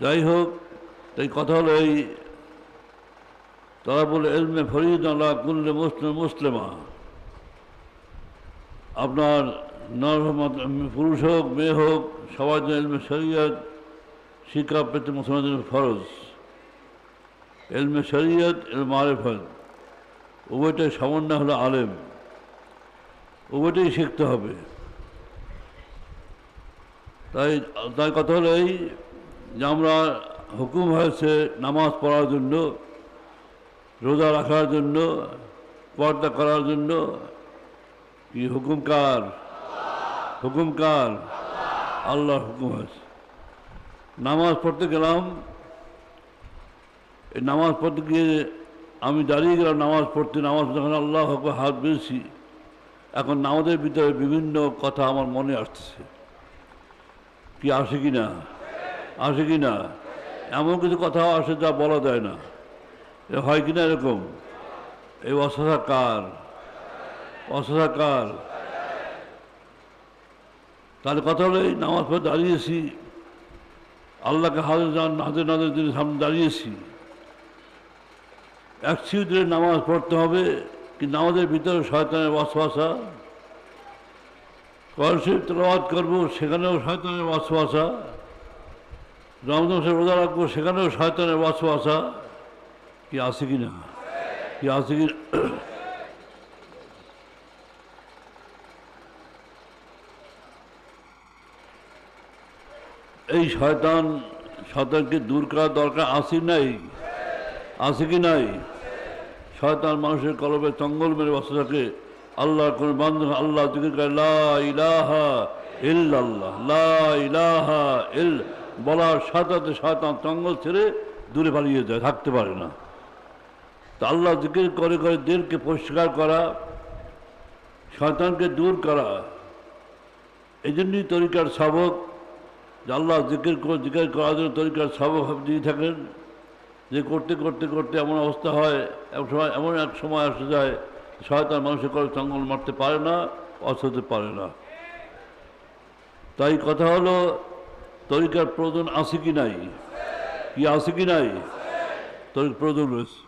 যাই হোক তাই কথা হলো এই তারা বলে এলমে ফরিদ আল্লাহ কুল্লে মুসলিম মুসলিমা। আপনার নর পুরুষ হোক, মেয়ে হোক, সবার জন্য এলমে শরিয়ত, শিক্ষা পেতে মুসলমানদের ফরজ। এলমে শরিয়ত এল মারেফত। উভয়টাই সমন্বয় হলো আলেম। উভয়টাই শিখতে হবে। তাই তাই কথা হলো এই যে আমরা হুকুম হয়েছে নামাজ পড়ার জন্য, রোজা রাখার জন্য, পর্দা করার জন্য। কি হুকুমকার হুকুমকার হুকুম কার? আল্লাহর হুকুম হয়েছে। নামাজ পড়তে গেলাম। এই নামাজ পড়তে গিয়ে আমি দাঁড়িয়ে গেলাম নামাজ পড়তে। নামাজ যখন আল্লাহ হক হাত বেশি এখন নামাজের ভিতরে বিভিন্ন কথা আমার মনে আসছে কি আসে কি না আসে কি না? এমন কিছু কথা আসে যা বলা যায় না। এ হয় কি না এরকম? এই অসহা কার? তাহলে কথা হলো এই নামাজ পড়ে দাঁড়িয়েছি। আল্লাহকে হাজার যান হাজার নাজের দিন সামনে দাঁড়িয়েছি। এক সিউদের নামাজ পড়তে হবে, কি নামাজের ভিতরে শয়তানের বাসবাসা কলসির তেলাওয়াত করব, সেখানেও শয়তানের বাসবাসা রমজান মাসে রোজা রাখব, সেখানেও শয়তানের বাসবাসা কি আছে কি না? কি আছে কি এই শয়তান শয়তানকে দূর করার দরকার আছে নাই? আছে কি নাই? শয়তান মানুষের কলবে চঙ্গল মেরে বসে থাকে। আল্লাহর কোন বান্ধব আল্লাহ জিকির করে, লা ইলাহা ইল্লাল্লাহ, লা ইলাহা ইল বলার সাথে শয়তান চঙ্গল ছেড়ে দূরে পালিয়ে যায়, থাকতে পারে না। তা আল্লাহ জিকির করে করে দিলকে পরিষ্কার করা, শয়তানকে দূর করা এই জন্যই তরিকার সাবক, যে আল্লাহ জিকির করে, জিকির করার জন্য তরিকার সাবক দিয়ে থাকেন, যে করতে করতে করতে এমন অবস্থা হয় এক সময়, এমন এক সময় আসে যায়, শয়তান মানুষের করে চঙ্গল মারতে পারে না অসতে পারে না। তাই কথা হলো তরিকার প্রয়োজন আছে কি নাই? কি আছে কি নাই? তরিক প্রয়োজন রয়েছে।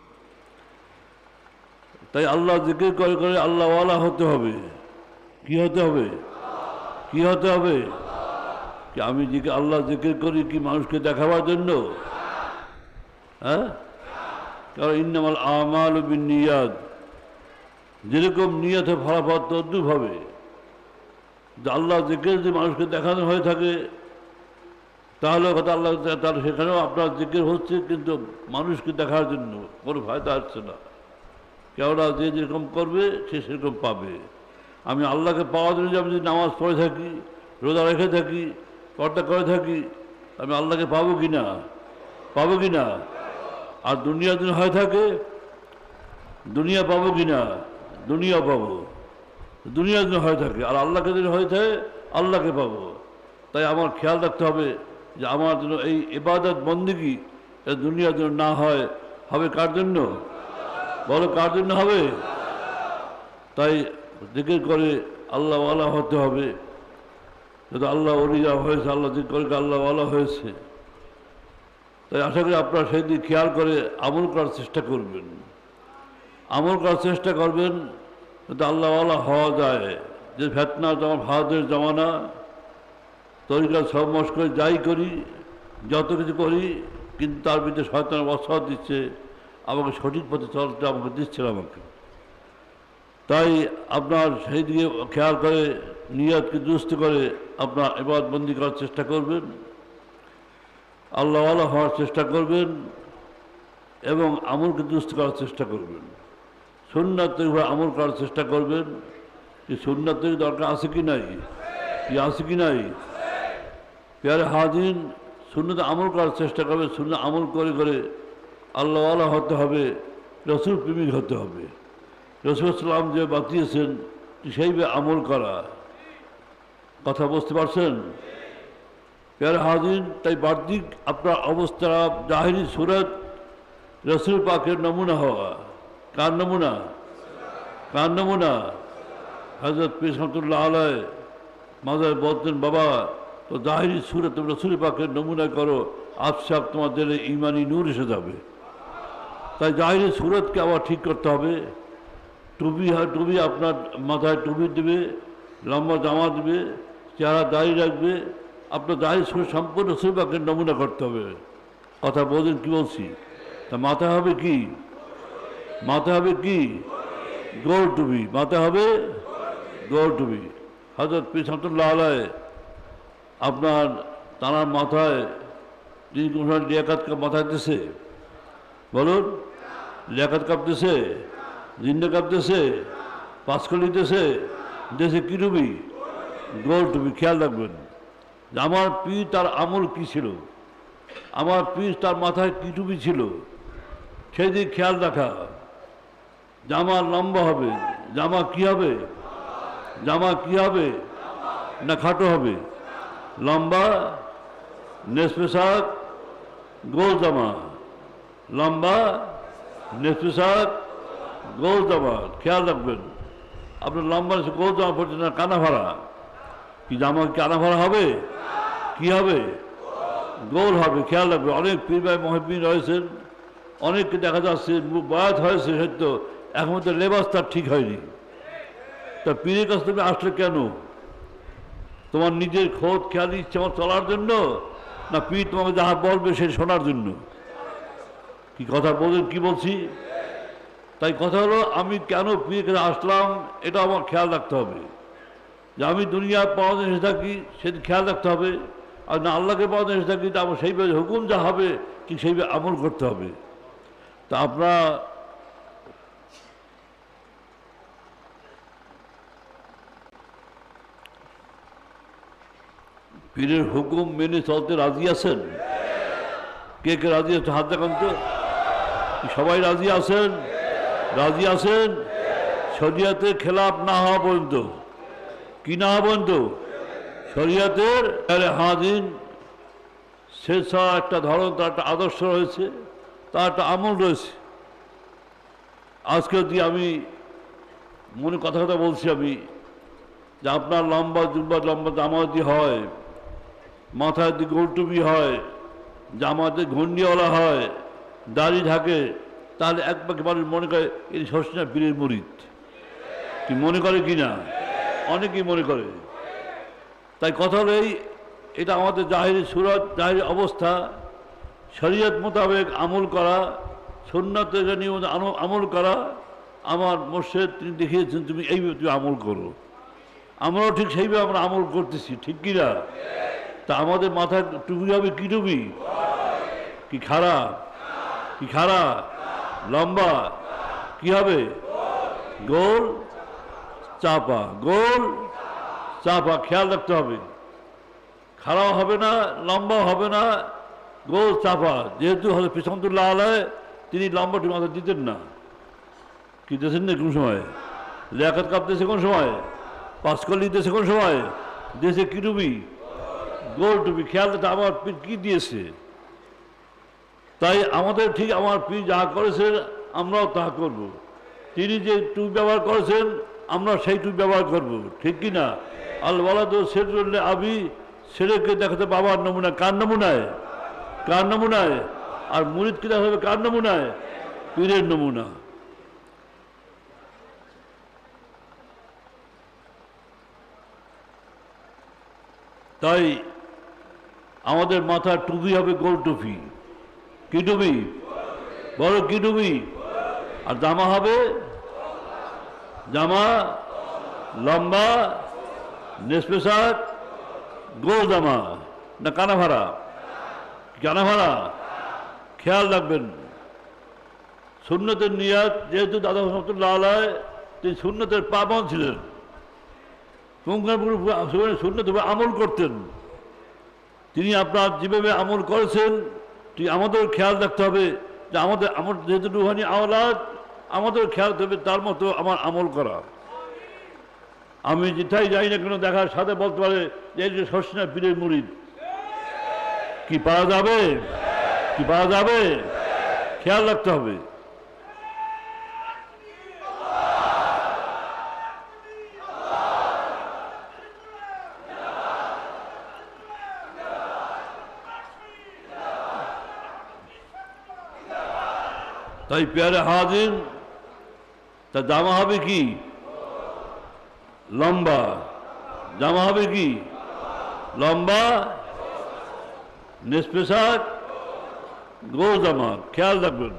তাই আল্লাহ জিকির করে করে আল্লাহওয়ালা হতে হবে। কি হতে হবে? কি হতে হবে? কি আমি জিকে আল্লাহ জিকির করি কি মানুষকে দেখাবার জন্য? হ্যাঁ? কারণ ইন্নামাল আমাল বিন নিয়াদ যেরকম নিয়তে ফলাফল তদ্রুপ হবে। আল্লাহ জিকির যদি মানুষকে দেখানো হয়ে থাকে তাহলে কথা আল্লাহ তাহলে সেখানেও আপনার জিকির হচ্ছে, কিন্তু মানুষকে দেখার জন্য কোনো ফায়দা আসছে না। কেননা যে যেরকম করবে, সে সেরকম পাবে। আমি আল্লাহকে পাওয়ার জন্য আমি যদি নামাজ পড়ে থাকি, রোজা রেখে থাকি কর্তা করে থাকি, আমি আল্লাহকে পাবো কি না? পাবো কি না? আর দুনিয়া দিন হয়ে থাকে, দুনিয়া পাবো কি না? দুনিয়া পাবো। দুনিয়া দিন হয়ে থাকে, আর আল্লাহকে যদি হয়ে থাকে, আল্লাহকে পাবো। তাই আমার খেয়াল রাখতে হবে যে আমার জন্য এই এবাদত বন্দিগি দুনিয়ার জন্য না হয়, হবে কার জন্য? বলো কার জন্য হবে? তাই জিকির করে আল্লাহ ওয়ালা হতে হবে। যদি আল্লাহ অলিয়া হয়েছে, আল্লাহ জিকির করে আল্লাহ ওয়ালা হয়েছে। তাই আশা করি আপনারা সেই দিক খেয়াল করে আমল করার চেষ্টা করবেন। আমল করার চেষ্টা করবেন, যাতে আল্লাহওয়ালা হওয়া যায়। যে ফেতনা যেমন ভারতের জমানা তরিকা সব মশ করে যাই করি, যত কিছু করি, কিন্তু তার ভিতরে শয়তান অসহ দিচ্ছে, আমাকে সঠিক পথে চলতে আমাকে দিচ্ছে না আমাকে। তাই আপনার সেই দিকে খেয়াল করে নিয়াদকে দুরস্ত করে আপনার এবার বন্দি করার চেষ্টা করবেন, আল্লাহওয়ালা হওয়ার চেষ্টা করবেন, এবং আমলকে দুরস্ত করার চেষ্টা করবেন। সুন্নাত তৈরি আমল করার চেষ্টা করবেন যে সুন্নাত তৈরি দরকার আছে কি নাই? কি আছে কি নাই? পেয়ারে হাজিন শূন্যতে আমল করার চেষ্টা করবে শূন্য আমল করে করে আল্লাহওয়ালা হতে হবে, রসুল প্রেমিক হতে হবে। রসুল ইসলাম যে বাতিয়েছেন সেইভাবে আমল করা। কথা বুঝতে পারছেন? পেয়ারে হাজিন তাই বার্দিক আপনার অবস্থা জাহিরি সুরত রসুল পাকের নমুনা হওয়া। কার নমুনা? কার নমুনা? হজরত পিসমতুল্লাহ আলয় মাদার বলতেন বাবা। তো জাহিরি সুরে তোমরা সুরে পাকের নমুনা করো আফসাব তোমাদের ইমানি নূর এসে যাবে। তাই জাহিরি সুরতকে আবার ঠিক করতে হবে। টুপি হয়, টুপি আপনার মাথায় টুপি দেবে, লম্বা জামা দেবে, চেহারা দাঁড়িয়ে রাখবে। আপনার দাঁড়িয়ে সুর সম্পূর্ণ সুরপাকের নমুনা করতে হবে। কথা বলছেন কি বলছি? তা মাথা হবে কি? মাথা হবে কি? গোল টুপি। মাথা হবে গোল টুপি। হজরত পিসামতুল্লাহ আলায় আপনার তাঁর মাথায় তিনি কোনো সময় লিয়াকাত কাপ মাথায় দিছে? বলুন। লিয়াকাত কাপ দিছে? জিন্দা কাপ দিছে? পাঁচকলি দিছে? দেশে কি টুপি গোল টুবি খেয়াল রাখবেন। যে আমার পি তার আমল কী ছিল? আমার পীর তার মাথায় কি টুপি ছিল? সেই দিক খেয়াল রাখা। জামা লম্বা হবে। জামা কি হবে? জামা কি হবে? না খাটো হবে? লম্বা নেসপেশাক গোল জামা লম্বা নেসপেশাক গোল জামা খেয়াল রাখবেন আপনার লম্বা গোল জামা পড়ছে না, কানা ভাড়া কি জামা কানা ভাড়া হবে? কি হবে? গোল হবে, খেয়াল রাখবে অনেক পীর ভাই মহাপীর রয়েছেন, অনেককে দেখা যাচ্ছে, বয়াত হয়েছে সত্য, এখন তো লেবাস তার ঠিক হয়নি। তা পীরের কাছ থেকে আসলে কেন? তোমার নিজের খোঁজ খেয়াল ইচ্ছে আমার চলার জন্য? না পীর তোমাকে যাহা বলবে সে শোনার জন্য? কি কথা বলেন, কি বলছি? তাই কথা হলো, আমি কেন পীরের কাছে আসলাম, এটা আমার খেয়াল রাখতে হবে। যে আমি দুনিয়া পাওয়া এসে থাকি, সেদিন খেয়াল রাখতে হবে। আর না আল্লাহকে পাওয়া এসে থাকি, তা আমার সেইভাবে হুকুম যা হবে, ঠিক সেইভাবে আমল করতে হবে। তা আপনার পীরের হুকুম মেনে চলতে রাজি আছেন? কে কে রাজি আছে? হাত দেখান তো। সবাই রাজি আছেন? রাজি আছেন? শরিয়াতে খেলাপ না হওয়া পর্যন্ত। কি না হওয়া পর্যন্ত? শরিয়াতের হাজিন সে ছাড়া একটা ধরন, তার একটা আদর্শ রয়েছে, তার একটা আমল রয়েছে। আজকে যদি আমি মনে কথা কথা বলছি আমি, যে আপনার লম্বা জুব্বা লম্বা জামা যদি হয় মাথায় গোলটুপি হয়, জামাতে ঘন্ডিওয়ালা হয়, দাড়ি থাকে তাহলে এক পাখি মানুষ মনে করে, এই শস্যা পীরের মরিদ কি মনে করে কি না? অনেকেই মনে করে। তাই কথা হলো এই, এটা আমাদের জাহিরি সুরত, জাহির অবস্থা। শরীয়ত মোতাবেক আমল করা সন্ন্যত নিয়ম আনো- আমল করা। আমার মোর্শেদ তিনি দেখিয়েছেন, তুমি এইভাবে তুমি আমল করো। আমরাও ঠিক সেইভাবে আমরা আমল করতেছি, ঠিক কি না তা আমাদের মাথায় টুপি হবে কি টুপি? কি খারাপ কি খারাপ লম্বা? কি হবে? গোল? চাপা। গোল? চাপা। খেয়াল রাখতে হবে। খারাপ হবে না লম্বা হবে না, গোল, চাপা। যেহেতু হলে পিছন্তুল্লাহ আলায় তিনি লম্বাটি মাথা দিতেন না। কি দিয়েছেন না কোন সময়? লেখাত কাঁপতেছে কোন সময়? পাঁচকলি দিয়েছে কোন সময়? দিয়েছে কি টুপি? গোল টুপি খেয়াল আমার পীর কি দিয়েছে? তাই আমাদের ঠিক আমার পীর যা করেছেন, আমরাও তাহা করব। তিনি যে টুপ ব্যবহার করেছেন, আমরা সেই টুপ ব্যবহার করব। ঠিক কি না? আল্লাহ তো সেরলে আবি ছেলেকে দেখাতে বাবার নমুনা, কার নমুনায়? কার নমুনায়? আর মুরিদকে দেখা হবে কার নমুনায়? পীরের নমুনা। তাই আমাদের মাথার টুপি হবে গোল টুপি। কি টুপি? বড় কি টুপি? আর জামা হবে? জামা, লম্বা নেসপেশাক গোল জামা। না কানা ভাড়া কানা ভাড়া খেয়াল রাখবেন। সুন্নতের নিয়াত, যেহেতু দাদা রহমতুল্লাহ আলায়, তিনি সুন্নতের পাবন ছিলেন। শূন্যত আমল করতেন। তিনি আপনার যেভাবে আমল করেছেন আমাদের খেয়াল রাখতে হবে যে আমাদের আমার যেহেতু রুহানি আওলাদ, আমাদের খেয়াল রাখতে তার মতো আমার আমল করা। আমি যেটাই যাই না কেন দেখার সাথে বলতে পারে যে এই যে শস্যনা পীরের মুড়িদ। কি পাওয়া যাবে? কি পাওয়া যাবে? খেয়াল রাখতে হবে। তাই পেয়ারে হাজির তা জামা হবে কি লম্বা জামা হবে কি লম্বা নেসপেশাক গো জামা খেয়াল রাখবেন